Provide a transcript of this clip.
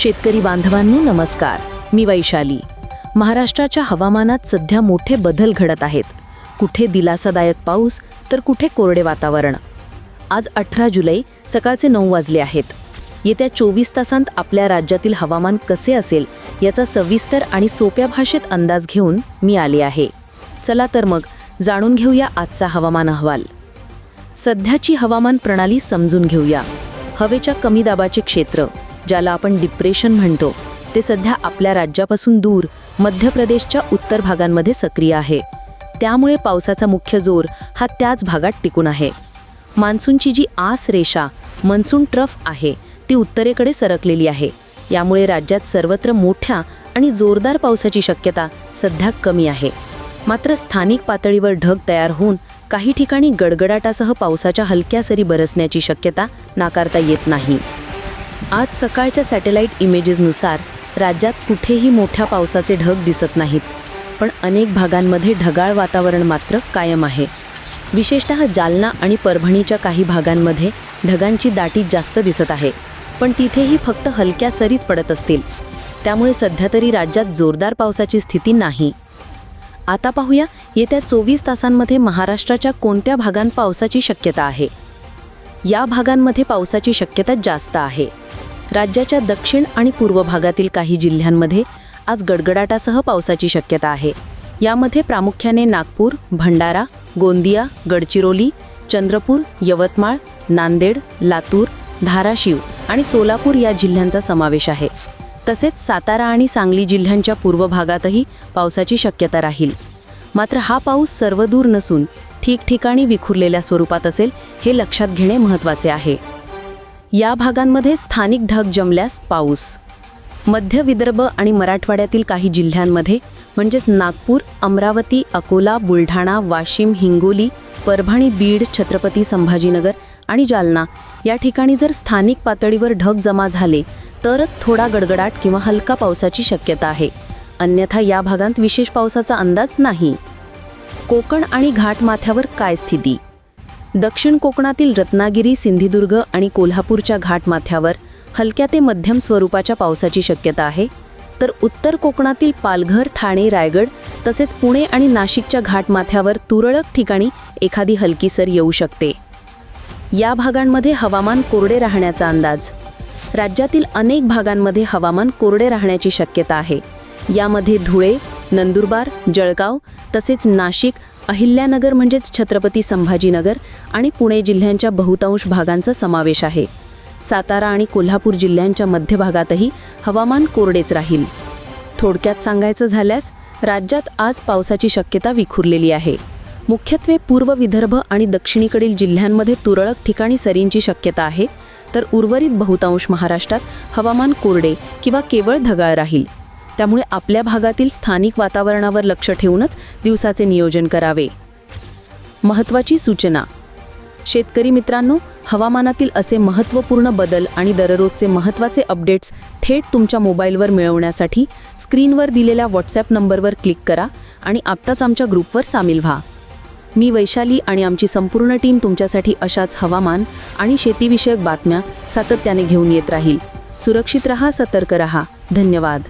शेतकरी बांधवांनो नमस्कार. मी वैशाली. महाराष्ट्राच्या हवामानात सध्या मोठे बदल घडत आहेत. कुठे दिलासादायक पाऊस तर कुठे कोरडे वातावरण. आज अठरा जुलै सकाळचे नऊ वाजले आहेत. येत्या चोवीस तासांत आपल्या राज्यातील हवामान कसे असेल याचा सविस्तर आणि सोप्या भाषेत अंदाज घेऊन मी आले आहे. चला तर मग जाणून घेऊया आजचा हवामान अहवाल. सध्याची हवामान प्रणाली समजून घेऊया. हवेच्या कमी दाबाचे क्षेत्र. ज्याला आपण डिप्रेशन म्हणतो ते सध्या आपल्या राज्यापासून दूर मध्य प्रदेशच्या उत्तर भागांमध्ये सक्रिय आहे. त्यामुळे पावसाचा मुख्य जोर हा त्याच भागात टिकून आहे. मान्सूनची जी आस रेषा मान्सून ट्रफ आहे ती उत्तरेकडे सरकलेली आहे. यामुळे राज्यात सर्वत्र मोठ्या आणि जोरदार पावसाची शक्यता सध्या कमी आहे. मात्र स्थानिक पातळीवर ढग तयार होऊन काही ठिकाणी गडगडाटासह पावसाच्या हलक्या सरी बरसण्याची शक्यता नाकारता येत नाही. आज सकाळच्या सॅटेलाईट इमेजेसनुसार राज्यात कुठेही मोठ्या पावसाचे ढग दिसत नाहीत पण अनेक भागांमध्ये ढगाळ वातावरण मात्र कायम आहे. विशेषतः जालना आणि परभणीच्या काही भागांमध्ये ढगांची दाटी जास्त दिसत आहे पण तिथेही फक्त हलक्या सरीच पडत असतील. त्यामुळे सध्या तरी राज्यात जोरदार पावसाची स्थिती नाही. आता पाहूया येत्या चोवीस तासांमध्ये महाराष्ट्राच्या कोणत्या भागांत पावसाची शक्यता आहे? या भागांमध्ये पावसाची शक्यता जास्त आहे. राज्याच्या दक्षिण आणि पूर्व भागातील काही जिल्ह्यांमध्ये आज गडगडाटासह पावसाची शक्यता आहे. यामध्ये प्रामुख्याने नागपूर भंडारा गोंदिया गडचिरोली चंद्रपूर यवतमाळ नांदेड लातूर धाराशिव आणि सोलापूर या जिल्ह्यांचा समावेश आहे. तसेच सातारा आणि सांगली जिल्ह्यांच्या पूर्व भागातही पावसाची शक्यता राहील. मात्र हा पाऊस सर्वदूर नसून ठिकठिकाणी विखुरलेल्या स्वरूपात असेल हे लक्षात घेणे महत्त्वाचे आहे. या भागांमध्ये स्थानिक ढग जमल्यास पाऊस. मध्य विदर्भ आणि मराठवाड्यातील काही जिल्ह्यांमध्ये म्हणजेच नागपूर अमरावती अकोला बुलढाणा वाशिम हिंगोली परभणी बीड छत्रपती संभाजीनगर आणि जालना या ठिकाणी जर स्थानिक पातळीवर ढग जमा झाले तरच थोडा गडगडाट किंवा हलका पावसाची शक्यता आहे. अन्यथा या भागांत विशेष पावसाचा अंदाज नाही. कोकण आणि घाटमाथ्यावर काय स्थिती? दक्षिण कोकणातील रत्नागिरी सिंधुदुर्ग आणि कोल्हापूरच्या घाटमाथ्यावर हलक्या ते मध्यम स्वरूपाच्या पावसाची शक्यता आहे. तर उत्तर कोकणातील पालघर ठाणे रायगड तसेच पुणे आणि नाशिकच्या घाटमाथ्यावर तुरळक ठिकाणी एखादी हलकी सर येऊ शकते. या भागांमध्ये हवामान कोरडे राहण्याचा अंदाज. राज्यातील अनेक भागांमध्ये हवामान कोरडे राहण्याची शक्यता आहे. यामध्ये धुळे नंदुरबार जळगाव तसेच नाशिक अहिल्यानगर म्हणजेच छत्रपती संभाजीनगर आणि पुणे जिल्ह्यांच्या बहुतांश भागांचा समावेश आहे. सातारा आणि कोल्हापूर जिल्ह्यांच्या मध्य भागातही हवामान कोरडेच राहील. थोडक्यात सांगायचं झाल्यास राज्यात आज पावसाची शक्यता विखुरलेली आहे. मुख्यत्वे पूर्व विदर्भ आणि दक्षिणेकडील जिल्ह्यांमध्ये तुरळक ठिकाणी सरींची शक्यता आहे तर उर्वरित बहुतांश महाराष्ट्रात हवामान कोरडे किंवा केवळ ढगाळ राहील. त्यामुळे आपल्या भागातील स्थानिक वातावरणावर लक्ष ठेवूनच दिवसाचे नियोजन करावे. महत्त्वाची सूचना. शेतकरी मित्रांनो हवामानातील असे महत्त्वपूर्ण बदल आणि दररोजचे महत्त्वाचे अपडेट्स थेट तुमच्या मोबाईलवर मिळवण्यासाठी स्क्रीनवर दिलेल्या व्हॉट्सॲप नंबरवर क्लिक करा आणि आत्ताच आमच्या ग्रुपवर सामील व्हा. मी वैशाली आणि आमची संपूर्ण टीम तुमच्यासाठी अशाच हवामान आणि शेतीविषयक बातम्या सातत्याने घेऊन येत राहील. सुरक्षित रहा सतर्क रहा. धन्यवाद.